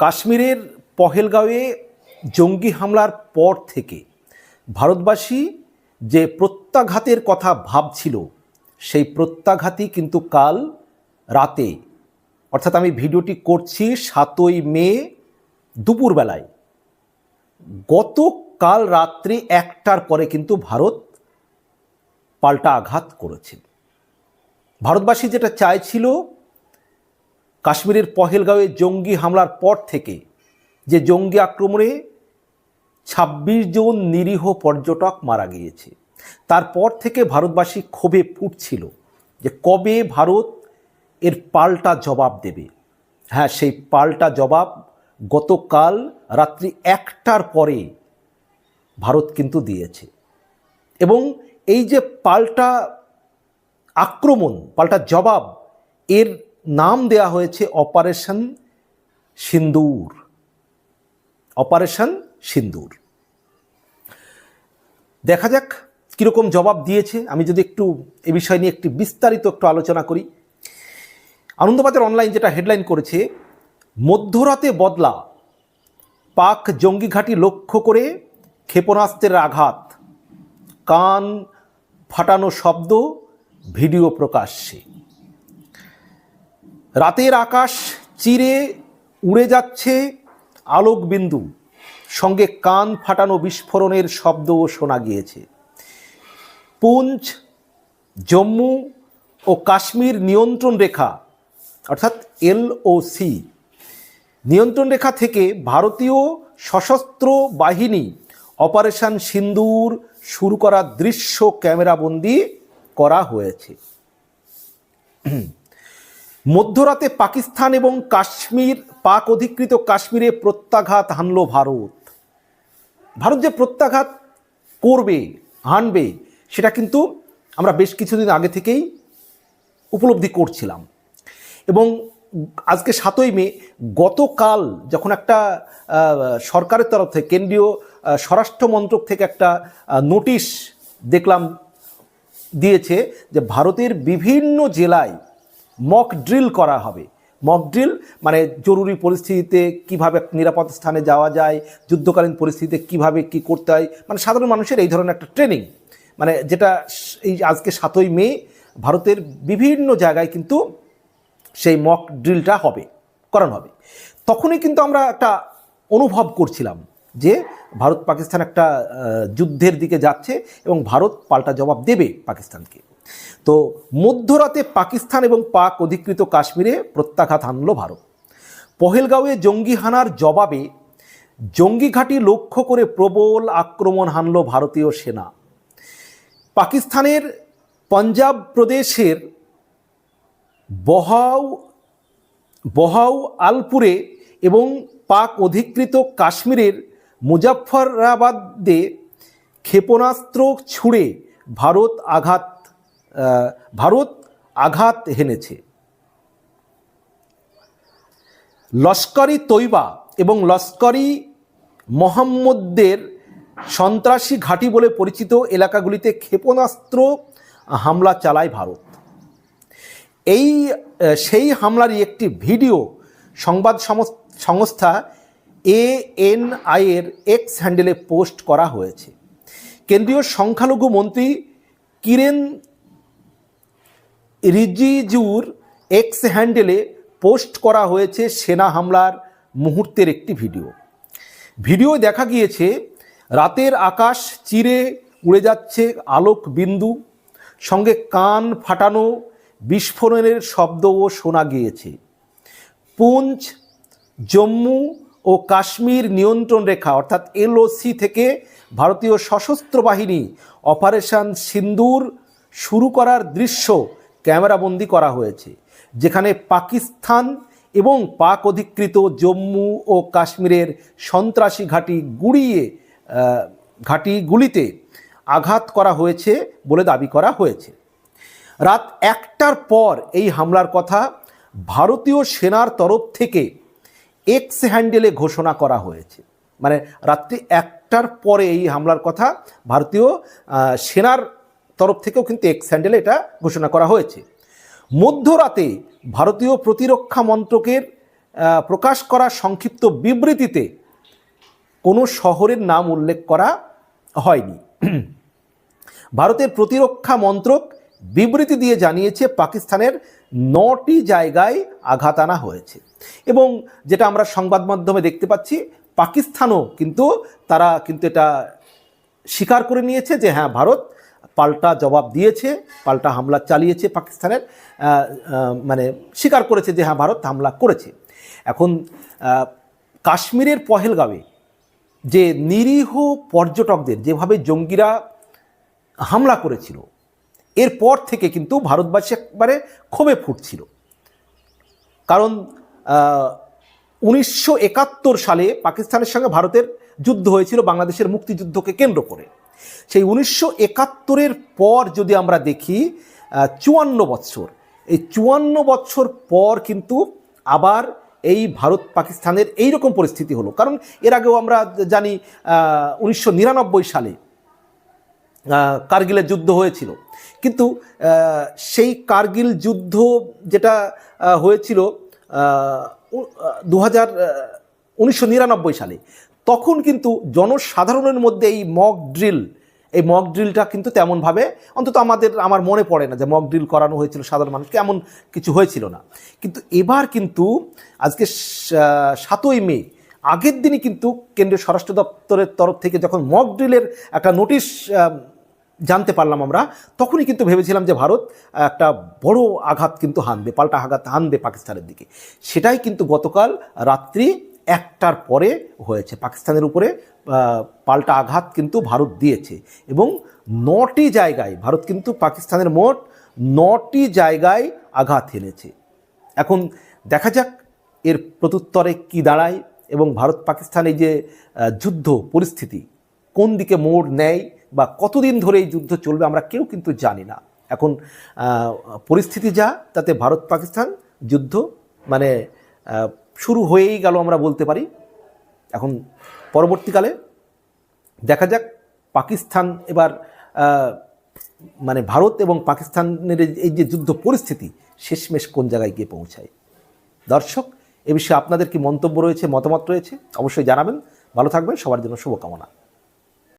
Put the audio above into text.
কাশ্মীরের পহেলগাঁওয়ে জঙ্গি হামলার পর থেকে ভারতবাসী যে প্রত্যাঘাতের কথা ভাবছিল, সেই প্রত্যাঘাতই কিন্তু কাল রাতে, অর্থাৎ আমি ভিডিওটি করছি সাতই মে দুপুরবেলায়। গতকাল রাত্রি একটার পরে কিন্তু ভারত পাল্টা আঘাত করেছে। ভারতবাসী যেটা চাইছিল কাশ্মীরের পহেলগাঁওয়ে জঙ্গি হামলার পর থেকে যে জঙ্গি আক্রমণে ছাব্বিশ জন নিরীহ পর্যটক মারা গিয়েছে, তারপর থেকে ভারতবাসী ক্ষোভে ফুটছিল যে কবে ভারত এর পাল্টা জবাব দেবে। হ্যাঁ সেই পাল্টা জবাব গতকাল রাত্রি একটার পরে ভারত কিন্তু দিয়েছে। এবং এই যে পাল্টা আক্রমণ, পাল্টা জবাব এর নাম দেয়া হয়েছে অপারেশন সিন্দুর। অপারেশন সিন্দুর। দেখা যাক কীরকম জবাব দিয়েছে। আমি যদি একটু এ বিষয় নিয়ে একটি বিস্তারিত একটু আলোচনা করি। আনন্দবাজার অনলাইন যেটা হেডলাইন করেছে, মধ্যরাতে বদলা। পাক জঙ্গি ঘাঁটি লক্ষ্য করে ক্ষেপণাস্ত্রের আঘাত। কান ফাটানো শব্দ, ভিডিও প্রকাশ্যে। রাতের আকাশ চিরে উড়ে যাচ্ছে আলোকবিন্দু। সঙ্গে কান ফাটানো বিস্ফোরণের শব্দও শোনা গিয়েছে। পুঞ্চ জম্মু ও কাশ্মীর নিয়ন্ত্রণ রেখা, অর্থাৎ এলওসি নিয়ন্ত্রণ রেখা থেকে ভারতীয় সশস্ত্র বাহিনী অপারেশন সিন্দুর শুরু করার দৃশ্য ক্যামেরাবন্দি করা হয়েছে। মধ্যরাতে পাকিস্তান এবং কাশ্মীর, পাক অধিকৃত কাশ্মীরে প্রত্যাঘাত হানল ভারত। ভারত যে প্রত্যাঘাত করবে, হানবে, সেটা কিন্তু আমরা বেশ কিছুদিন আগে থেকেই উপলব্ধি করছিলাম। এবং আজকে সাতই মে, গতকাল যখন একটা সরকারের তরফ থেকে, কেন্দ্রীয় স্বরাষ্ট্র মন্ত্রক থেকে একটা নোটিশ দেখলাম দিয়েছে যে ভারতের বিভিন্ন জেলায় মক ড্রিল করা হবে। মক ড্রিল মানে জরুরি পরিস্থিতিতে কীভাবে নিরাপদ স্থানে যাওয়া যায়, যুদ্ধকালীন পরিস্থিতিতে কীভাবে কি করতে হয় মানে সাধারণ মানুষের এই ধরনের একটা ট্রেনিং মানে যেটা এই আজকে সাতই মে, ভারতের বিভিন্ন জায়গায় কিন্তু সেই মক ড্রিলটা হবে, করানো হবে। তখনই কিন্তু আমরা একটা অনুভব করছিলাম যে ভারত পাকিস্তান একটা যুদ্ধের দিকে যাচ্ছে এবং ভারত পাল্টা জবাব দেবে পাকিস্তানকে। তো মধ্যরাতে পাকিস্তান এবং পাক অধিকৃত কাশ্মীরে প্রত্যাঘাত হানল ভারত। পহেলগাঁওয়ে জঙ্গি হানার জবাবে জঙ্গি ঘাঁটি লক্ষ্য করে প্রবল আক্রমণ হানল ভারতীয় সেনা। পাকিস্তানের পাঞ্জাব প্রদেশের বহাও বহাউ আলপুরে এবং পাক অধিকৃত কাশ্মীরের মুজাফফরাবাদে ক্ষেপণাস্ত্র ছুড়ে ভারত আঘাত ভারত আঘাত হেনেছে। লস্করি তৈবা এবং লস্করি মোহাম্মদদের সন্ত্রাসী ঘাঁটি বলে পরিচিত এলাকাগুলিতে ক্ষেপণাস্ত্র হামলা চালায় ভারত। এই সেই হামলারই একটি ভিডিও সংবাদ সংস্থা এএনআই এর এক্স হ্যান্ডেলে পোস্ট করা হয়েছে। কেন্দ্রীয় সংখ্যালঘু মন্ত্রী কিরেন রিজিজুর এক্স হ্যান্ডেলে পোস্ট করা হয়েছে সেনা হামলার মুহূর্তের একটি ভিডিও ভিডিও দেখা গিয়েছে, রাতের আকাশ চিরে উড়ে যাচ্ছে আলোক বিন্দু, সঙ্গে কান ফাটানো বিস্ফোরণের শব্দও শোনা গিয়েছে। পুঞ্চ, জম্মু ও কাশ্মীর নিয়ন্ত্রণ রেখা, অর্থাৎ এলওসি থেকে ভারতীয় সশস্ত্র বাহিনী অপারেশন সিন্দুর শুরু করার দৃশ্য ক্যামেরাবন্দি করা হয়েছে, যেখানে পাকিস্তান এবং পাক অধিকৃত জম্মু ও কাশ্মীরের সন্ত্রাসী ঘাঁটি গুড়িয়ে ঘাঁটিগুলিতে আঘাত করা হয়েছে বলে দাবি করা হয়েছে। রাত একটার পর এই হামলার কথা ভারতীয় সেনার তরফ থেকে এক্স হ্যান্ডেলে ঘোষণা করা হয়েছে। মানে রাত্রি একটার পরে এই হামলার কথা ভারতীয় সেনার তরফ থেকেও কিন্তু এক্স হ্যান্ডেলে এটা ঘোষণা করা হয়েছে। মধ্যরাতে ভারতীয় প্রতিরক্ষা মন্ত্রকের প্রকাশ করা সংক্ষিপ্ত বিবৃতিতে কোনো শহরের নাম উল্লেখ করা হয়নি। ভারতের প্রতিরক্ষা মন্ত্রক বিবৃতি দিয়ে জানিয়েছে, পাকিস্তানের নটি জায়গায় আঘাত আনা হয়েছে। এবং যেটা আমরা সংবাদ মাধ্যমে দেখতে পাচ্ছি, পাকিস্তানও কিন্তু তারা কিন্তু এটা স্বীকার করে নিয়েছে যে হ্যাঁ ভারত পাল্টা জবাব দিয়েছে, পাল্টা হামলা চালিয়েছে পাকিস্তানের মানে স্বীকার করেছে যে হ্যাঁ ভারত হামলা করেছে। এখন কাশ্মীরের পহেলগাঁওয়ে যে নিরীহ পর্যটকদের যেভাবে জঙ্গিরা হামলা করেছিল, এরপর থেকে কিন্তু ভারতবাসী একবারে ক্ষোভে ফুটছিল। কারণ উনিশশো একাত্তর সালে পাকিস্তানের সঙ্গে ভারতের যুদ্ধ হয়েছিল, বাংলাদেশের মুক্তিযুদ্ধকে কেন্দ্র করে। সেই উনিশশো একাত্তরের পর যদি আমরা দেখি চুয়ান্ন বৎসর। এই চুয়ান্ন বৎসর পর কিন্তু আবার এই ভারত পাকিস্তানের এই রকম পরিস্থিতি হলো। কারণ এর আগেও আমরা জানি উনিশশো নিরানব্বই সালে কার্গিলের যুদ্ধ হয়েছিল। কিন্তু সেই কার্গিল যুদ্ধ যেটা হয়েছিল দু হাজার উনিশশো সালে। তখন কিন্তু জনসাধারণের মধ্যে এই মক ড্রিল এই মক ড্রিলটা কিন্তু তেমনভাবে অন্তত আমাদের, আমার মনে পড়ে না যে মক ড্রিল করানো হয়েছিল সাধারণ মানুষকে এমন কিছু হয়েছিল না। কিন্তু এবার কিন্তু আজকে সাতই মে, আগের দিনই কিন্তু কেন্দ্রীয় স্বরাষ্ট্র দপ্তরের তরফ থেকে যখন মক ড্রিলের একটা নোটিশ জানতে পারলাম আমরা, তখনই কিন্তু ভেবেছিলাম যে ভারত একটা বড় আঘাত কিন্তু হানবে, পাল্টা আঘাত হানবে পাকিস্তানের দিকে। সেটাই কিন্তু গতকাল রাত্রি একটার পরে হয়েছে। পাকিস্তানের উপরে পাল্টা আঘাত কিন্তু ভারত দিয়েছে। এবং নটি জায়গায়, ভারত কিন্তু পাকিস্তানের মোট নটি জায়গায় আঘাত হেনেছে। এখন দেখা যাক এর প্রত্যুত্তরে কি দাঁড়ায় এবং ভারত পাকিস্তান এই যে যুদ্ধ পরিস্থিতি কোন দিকে মোড় নেয় বা কতদিন ধরে এই যুদ্ধ চলবে আমরা কেউ কিন্তু জানি না। এখন পরিস্থিতি যা, তাতে ভারত পাকিস্তান যুদ্ধ মানে শুরু হয়েই গেল আমরা বলতে পারি। এখন পরবর্তীকালে দেখা যাক পাকিস্তান এবার মানে ভারত এবং পাকিস্তানের এই- যে যুদ্ধ পরিস্থিতি, শেষমেশ কোন জায়গায় গিয়ে পৌঁছায়। দর্শক, এ বিষয়ে আপনাদের কি মন্তব্য রয়েছে, মতামত রয়েছে, অবশ্যই জানাবেন। ভালো থাকবেন, সবার জন্য শুভকামনা।